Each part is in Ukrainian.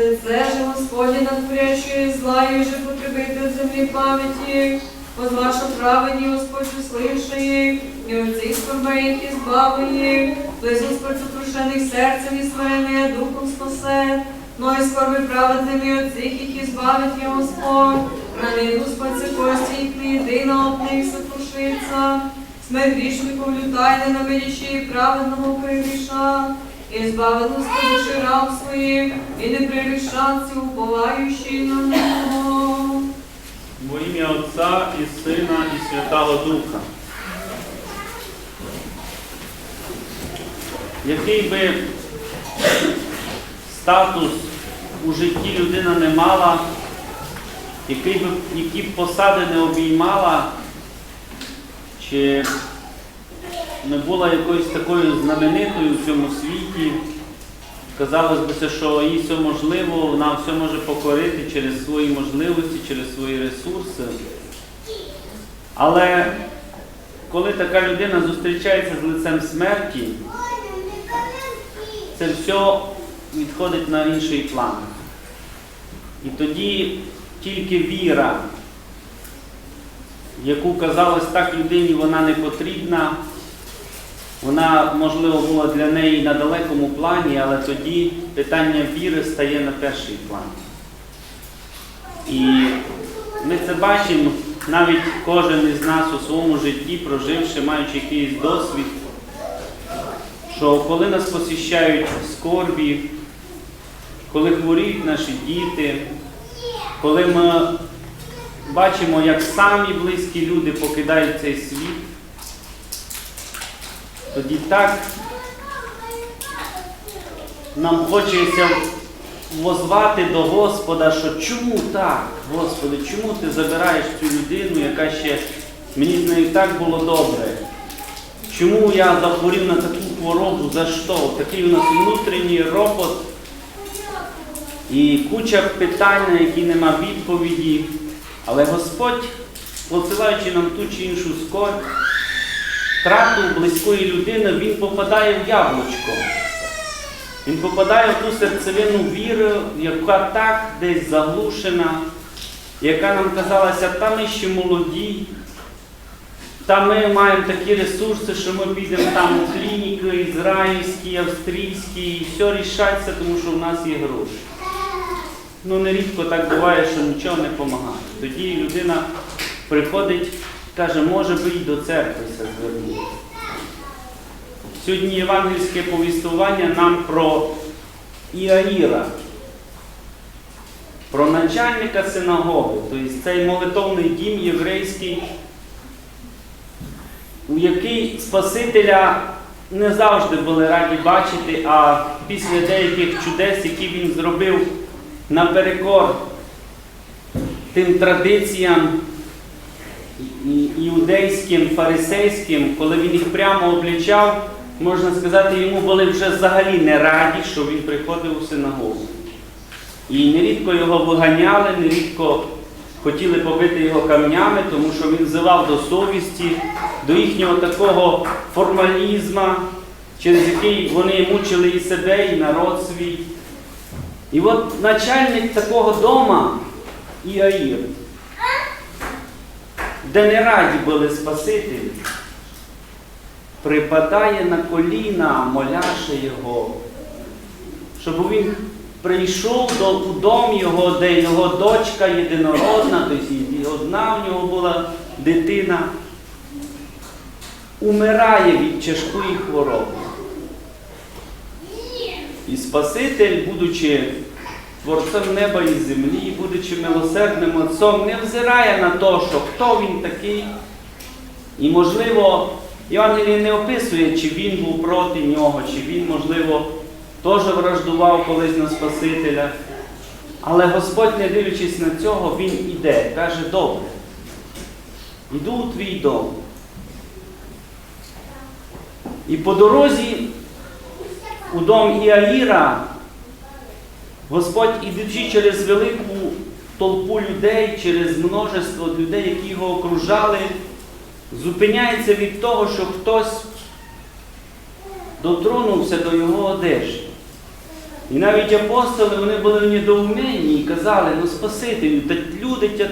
Лице же Господні надпрячує зла, і же потребити землі пам'яті. Возваша праведні Господь услышає, і оцих скорбей, які збавиє, близько спротушених серцем і смирення духом спасе. Но і скорби праведними оцих, які збавить є Господь. На них Господь це кості їх не єдина от них сокрушиться. Смерть грішнику лютай, ненавидячи праведного пригріша. І збавив Господь душі раб своїх, і не прирішаться, уповаючи на нього. Во ім'я Отця і Сина, і Святого Духа. Який би статус у житті людина не мала, який би, які б посади не обіймала, чи не була якоюсь такою знаменитою в цьому світі, казалось би, що їй все можливо, вона все може покорити через свої можливості, через свої ресурси. Але коли така людина зустрічається з лицем смерті, це все відходить на інший план. І тоді тільки віра, яку казалось так людині, вона не потрібна, вона, можливо, була для неї на далекому плані, але тоді питання віри стає на перший план. І ми це бачимо навіть кожен із нас у своєму житті, проживши, маючи якийсь досвід, що коли нас посіщають скорбі, коли хворіють наші діти, коли ми бачимо, як самі близькі люди покидають цей світ, тоді так нам хочеться возвати до Господа, що чому так, Господи, чому ти забираєш цю людину, яка ще мені з нею так було добре? Чому я захворів на таку хворобу? За що? Такий у нас внутрішній ропот і куча питань, на які нема відповіді. Але Господь, посилаючи нам ту чи іншу скорбь, втрату близької людини, він попадає в яблучко. Він попадає в ту серцевину віри, яка так десь заглушена, яка нам казалася, та ми ще молоді, та ми маємо такі ресурси, що ми підемо там у клініки ізраїльські, австрійські, і все рішаться, тому що в нас є гроші. Ну, нерідко так буває, що нічого не допомагає. Тоді людина приходить, каже, може би і до церкви се звернути. Сьогодні євангельське повістування нам про Іаїра, про начальника синагоги, тобто цей молитовний дім єврейський, у який Спасителя не завжди були раді бачити, а після деяких чудес, які він зробив наперекор тим традиціям іудейським, фарисейським, коли він їх прямо облічав, можна сказати, йому були вже взагалі не раді, що він приходив у синагогу. І нерідко його виганяли, нерідко хотіли побити його камнями, тому що він взивав до совісті, до їхнього такого формалізму, через який вони мучили і себе, і народ свій. І от начальник такого дома Іаїр, де не раді були Спасителі, припадає на коліна, моляше його, щоб він прийшов до, у дом його, де його дочка єдинородна, тобто одна в нього була дитина, умирає від тяжкої хвороби. І Спаситель, будучи творцем неба і землі, будучи милосердним Отцом, не взирає на те, що хто він такий. І, можливо, Євангеліє не описує, чи він був проти нього, чи він, можливо, теж враждував колись на Спасителя. Але Господь, не дивлячись на цього, Він іде, каже, добре, іду у твій дом. І по дорозі у дом Іаїра Господь, ідучи через велику толпу людей, через множество людей, які його окружали, зупиняється від того, що хтось дотронувся до його одежі. І навіть апостоли вони були в недоуменні і казали, ну Спасителю, та люди,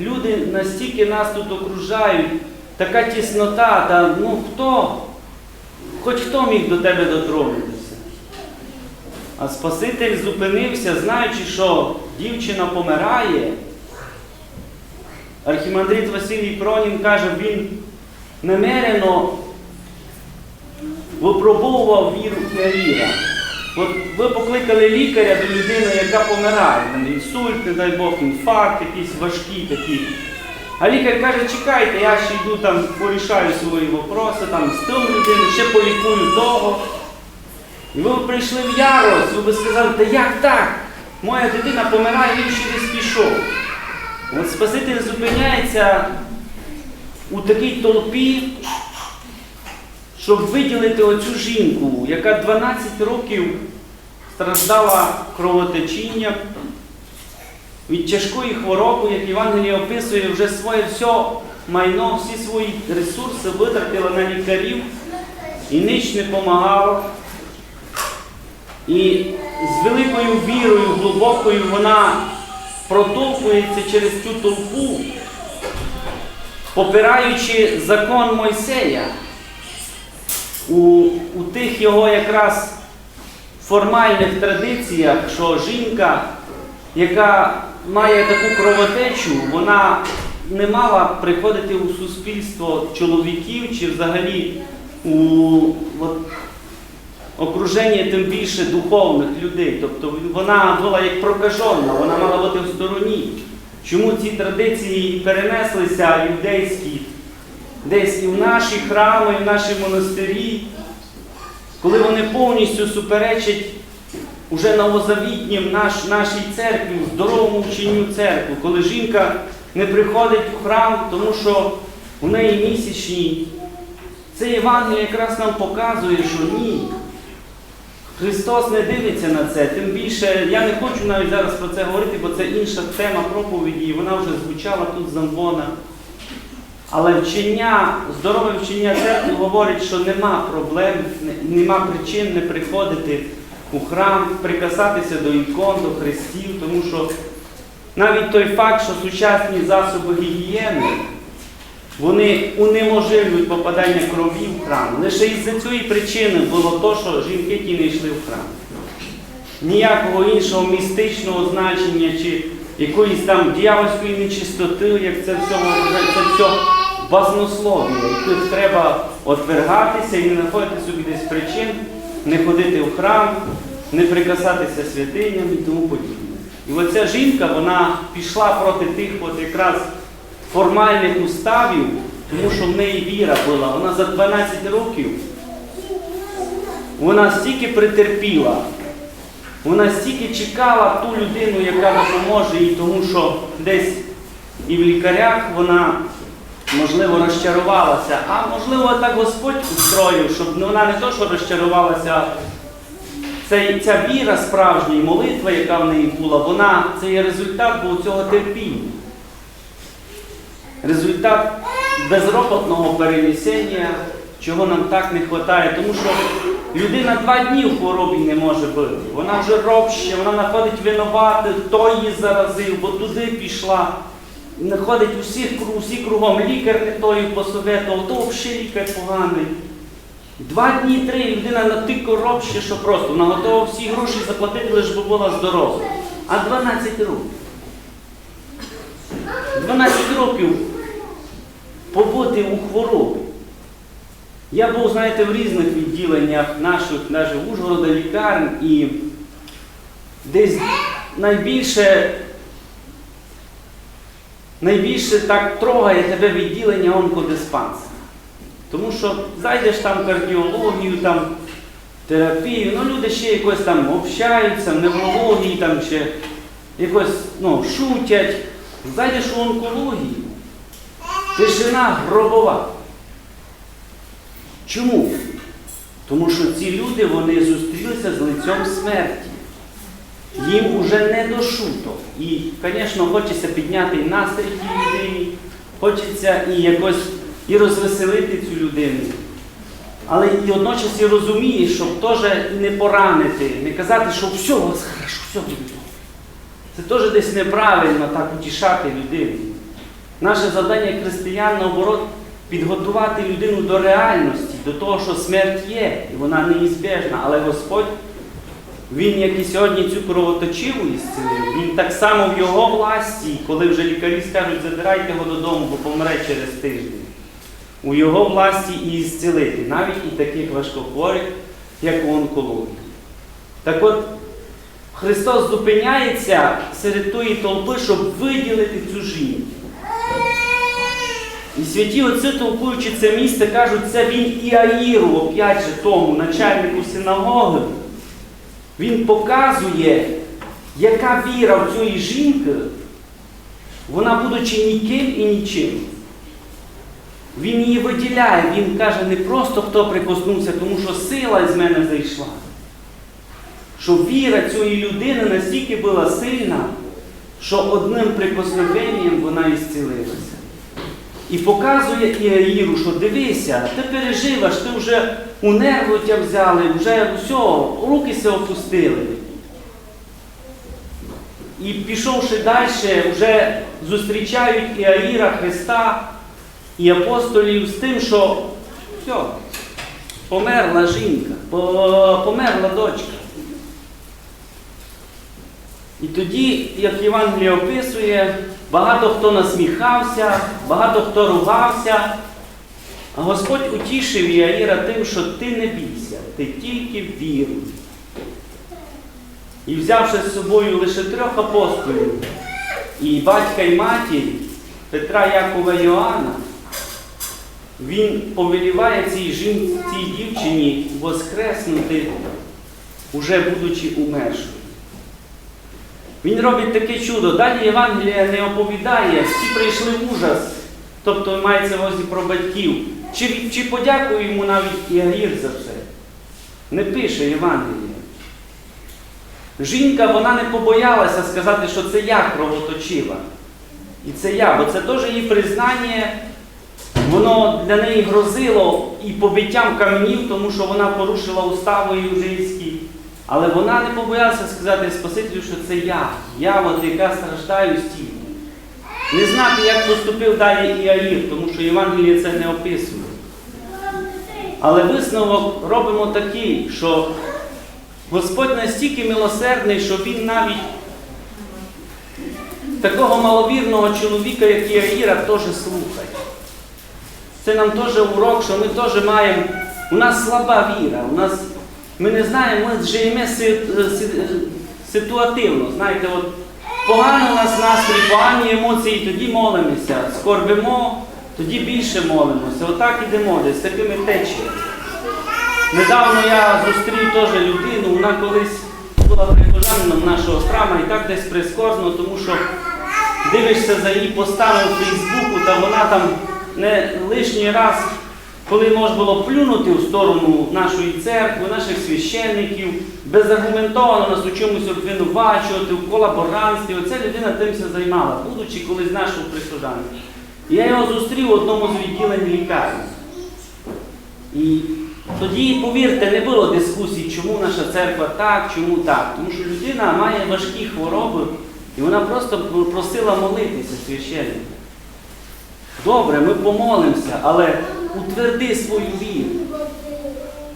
люди настільки нас тут окружають, така тіснота, та ну хто? Хоч хто міг до тебе дотронутися? А Спаситель зупинився, знаючи, що дівчина помирає. Архімандрит Василій Пронін каже, він намерено випробовував віру Кирила. От ви покликали лікаря до людини, яка помирає, там інсульт, не дай Бог, інфаркт, якісь важкі такі. А лікар каже, чекайте, я ще йду там, порішаю свої вопроси, там з тим людину, ще полікую того. І ви б прийшли в ярость, ви б сказали, та як так? Моя дитина помирає, він ще десь пішов. От Спаситель зупиняється у такій толпі, щоб виділити оцю жінку, яка 12 років страждала кровотечінням від тяжкої хвороби, як Євангеліє описує, вже своє все майно, всі свої ресурси витратила на лікарів і ніч не помагало. І з великою вірою, глибокою вона протовкується через цю толпу, попираючи закон Мойсея. У, у тих його якраз формальних традиціях, що жінка, яка має таку кровотечу, вона не мала приходити у суспільство чоловіків чи взагалі у от, окруження тим більше духовних людей. Тобто вона була як прокажена, вона мала бути в стороні. Чому ці традиції перенеслися юдейські десь і в наші храми, і в наші монастирі, коли вони повністю суперечать уже новозавітнім наш, нашій церкві, здоровому вченню церкви, коли жінка не приходить у храм, тому що у неї місячні. Це Євангеліє якраз нам показує, що ні. Христос не дивиться на це. Тим більше, я не хочу навіть зараз про це говорити, бо це інша тема проповіді, і вона вже звучала тут з Амвона. Але вчення, здорове вчення церкви говорить, що нема проблем, нема причин не приходити у храм, прикасатися до ікон, до хрестів, тому що навіть той факт, що сучасні засоби гігієни, вони унеможливлюють попадання крові в храм. Лише із-за цієї причини було то, що жінки ті не йшли в храм. Ніякого іншого містичного значення чи якоїсь там дьявольської нечистоти, як це все це все баснослов'я, яких треба отвергатися і не знаходити собі десь причин, не ходити в храм, не прикасатися святиням і тому подібне. І оця жінка, вона пішла проти тих от якраз формальних уставів, тому що в неї віра була. Вона за 12 років вона стільки претерпіла, вона стільки чекала ту людину, яка допоможе їй, тому що десь і в лікарях вона, можливо, розчарувалася, а можливо, так Господь устроїв, щоб вона не то, що розчарувалася, це, ця віра справжня молитва, яка в неї була, вона це є результат був цього терпіння. Результат безропотного перенесення, чого нам так не вистачає, тому що людина два дні в хворобі не може бути. Вона вже робще, вона знаходить винуватих, хто її заразив, бо туди пішла. Знаходить усіх, всі кругом, лікар не той посоветував, то взагалі лікар поганий. Два дні, три, людина натико робще, що просто. Вона готова всі гроші заплатити, лише би була здорова. А 12 років. 12 років побути у хворобі. Я був, знаєте, в різних відділеннях наших, навіть Ужгорода лікарень, і десь найбільше, найбільше так трогає тебе відділення онкодиспансера. Тому що зайдеш там кардіологію, там терапію, ну люди ще якось там общаються, неврології, там ще якось ну, шутять. Зайдеш у онкологію, тишина гробова. Чому? Тому що ці люди вони зустрілися з лицем смерті. Їм уже не до шуток. І, звісно, хочеться підняти і настрій тій людині, хочеться і якось і розвеселити цю людину. але і одночас і розумієш, щоб теж не поранити, не казати, що все у вас хорошо, все буде. добре». Це теж десь неправильно так утішати людину. Наше завдання християн, наоборот, підготувати людину до реальності, до того, що смерть є, і вона неізбежна, але Господь, Він, як і сьогодні цю кровоточиву ісцелив, Він так само в його власті, коли вже лікарі скажуть, забирайте його додому, бо помре через тиждень. У його власті і ісцелити, навіть і таких важкохворих, як у онкології. Так от, Христос зупиняється серед тої толпи, щоб виділити цю жінку. І святі отці, толкуючи це місце, кажуть, це він Іаїру, оп'ять же тому, начальнику синагоги. Він показує, яка віра в цієї жінки, вона будучи ніким і нічим. Він її виділяє, він каже, не просто хто прикоснувся, тому що сила з мене зайшла. Що віра цієї людини настільки була сильна, що одним прикосновенням вона ісцілилася. І показує Іаїру, що дивися, ти переживаш, ти вже у нерву тя взяли, вже все, руки се опустили. І пішовши далі, вже зустрічають Іаїра Христа і апостолів з тим, що все, померла жінка, померла дочка. І тоді, як Євангеліє описує, багато хто насміхався, багато хто ругався, а Господь утішив Іаїра тим, що ти не бійся, ти тільки віруй. І взявши з собою лише трьох апостолів, і батька і матір Петра, Якова Йоанна, він повеліває цій жінці, цій дівчині воскреснути, уже будучи умершою. Він робить таке чудо. Далі Євангелія не оповідає, всі прийшли в ужас, тобто мається в увазі про батьків. Чи, чи подякує йому навіть Іагір за все? Не пише Євангелія. Жінка вона не побоялася сказати, що це я кровоточила. І це я, бо це теж її признання, воно для неї грозило і побиттям каменів, тому що вона порушила устави южинські. Але вона не побоялася сказати Спасителю, що це я, я, от, яка страждаю стільки. Не знати, як поступив далі Іаїр, тому що Євангеліє це не описує. Але висновок робимо такий, що Господь настільки милосердний, що Він навіть такого маловірного чоловіка, як Іаїра, теж слухає. Це нам теж урок, що ми теж маємо. У нас слаба віра, у нас, ми не знаємо, ми живемо си- си- ситуативно. Знаєте, от погано у нас настрій, погані емоції, тоді молимося, скорбимо, тоді більше молимося. Отак ідемо десь такими течіями. Недавно я зустрів теж людину, вона колись була прихожанином нашого храму і так десь прискорбно, тому що дивишся за її постами у Фейсбуку, та вона там не лишній раз, коли можна було плюнути в сторону нашої церкви, наших священників, безаргументовано нас у чомусь обвинувачувати, в колаборантстві. Оця людина тим все займала, будучи колись нашого. І Я його зустрів у одному з відділень лікарні. І тоді, повірте, не було дискусій, чому наша церква так, чому так. Тому що людина має важкі хвороби, і вона просто просила молитися священника. Добре, ми помолимося, але утверди свою віру.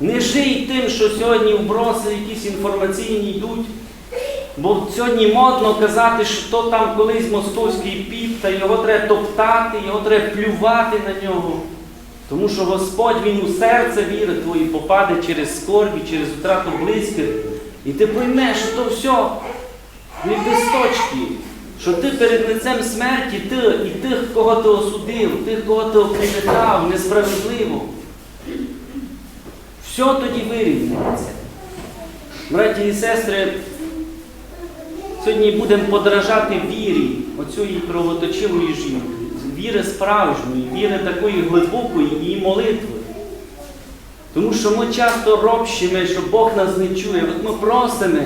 Не жий тим, що сьогодні вброси якісь інформаційні йдуть. Бо сьогодні модно казати, що там колись московський піп, та його треба топтати, його треба плювати на нього. Тому що Господь Він у серце віри твої попаде через скорбі, через втрату близьких. І ти поймеш, що то все ліпісточки, що ти перед лицем смерті, ти і тих, кого ти осудив, тих, кого ти оклеветав, несправедливо. Все тоді вирівняється. Браті і сестри, сьогодні будемо подражати вірі оцієї кровоточивої жінки, віри справжньої, віри такої глибокої її молитви. Тому що ми часто робщимо, що Бог нас не чує. От ми просимо,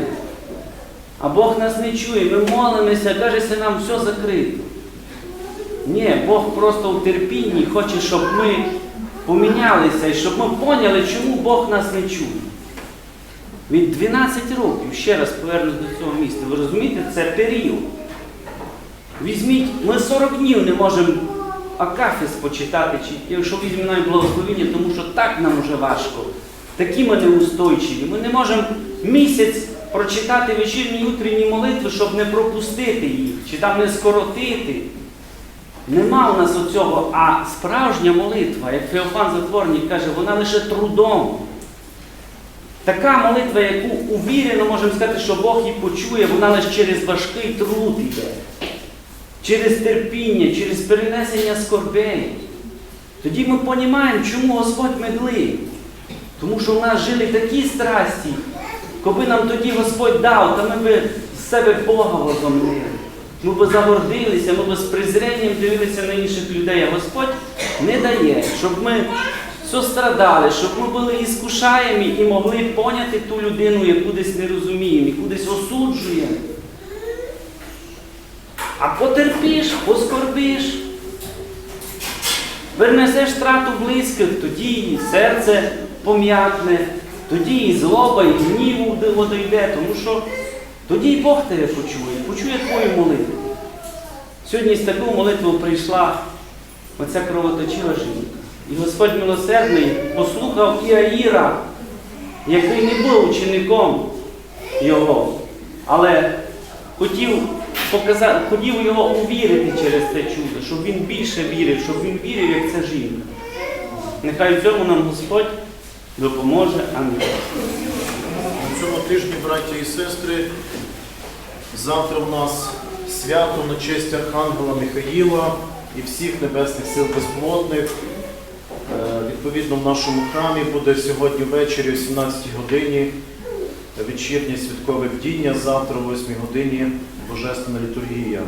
а Бог нас не чує. Ми молимося, кажеться, нам все закрито. Ні, Бог просто в терпінні хоче, щоб ми помінялися і щоб ми поняли, чому Бог нас не чує. Від 12 років, ще раз повернусь до цього міста, ви розумієте, це період. Візьміть, ми 40 днів не можемо Акафіс почитати, чи якщо візьмемо навіть благословіння, тому що так нам уже важко. Такі ми неустойчиві. Ми не можемо місяць прочитати вечірні і утренні молитви, щоб не пропустити їх, чи там не скоротити. Нема у нас оцього, а справжня молитва, як Феофан Затворник каже, вона лише трудом. Така молитва, яку увірено можемо сказати, що Бог її почує, вона лише через важкий труд іде, через терпіння, через перенесення скорбей. Тоді ми розуміємо, чому Господь медлив. Тому що в нас жили такі страсті, коли нам тоді Господь дав, то ми би з себе Бога возомнили. Ми би загордилися, ми би з презренням дивилися на інших людей. А Господь не дає, щоб ми сострадали, щоб ми були іскушаємі і могли поняти ту людину, яку десь не розуміємо, яку десь осуджуємо. А потерпіш, поскорбиш. Перенесеш страту близьких, тоді і серце пом'якне, тоді і злоба, і гніву одійде, тому що тоді і Бог тебе почує, почує твою молитву. Сьогодні з таку молитву прийшла оця кровоточила жінка. І Господь милосердний послухав Іаїра, який не був учеником його, але хотів показати, хотів його увірити через це чудо, щоб він більше вірив, щоб він вірив, як ця жінка. Нехай в цьому нам Господь допоможе. Амінь. На цьому тижні, браті і сестри, завтра в нас свято на честь Архангела Михаїла і всіх небесних сил безплотних. Е, Відповідно, в нашому храмі буде сьогодні ввечері о 17 годині вечірнє святкове бдіння, завтра о 8 годині Божественна літургія.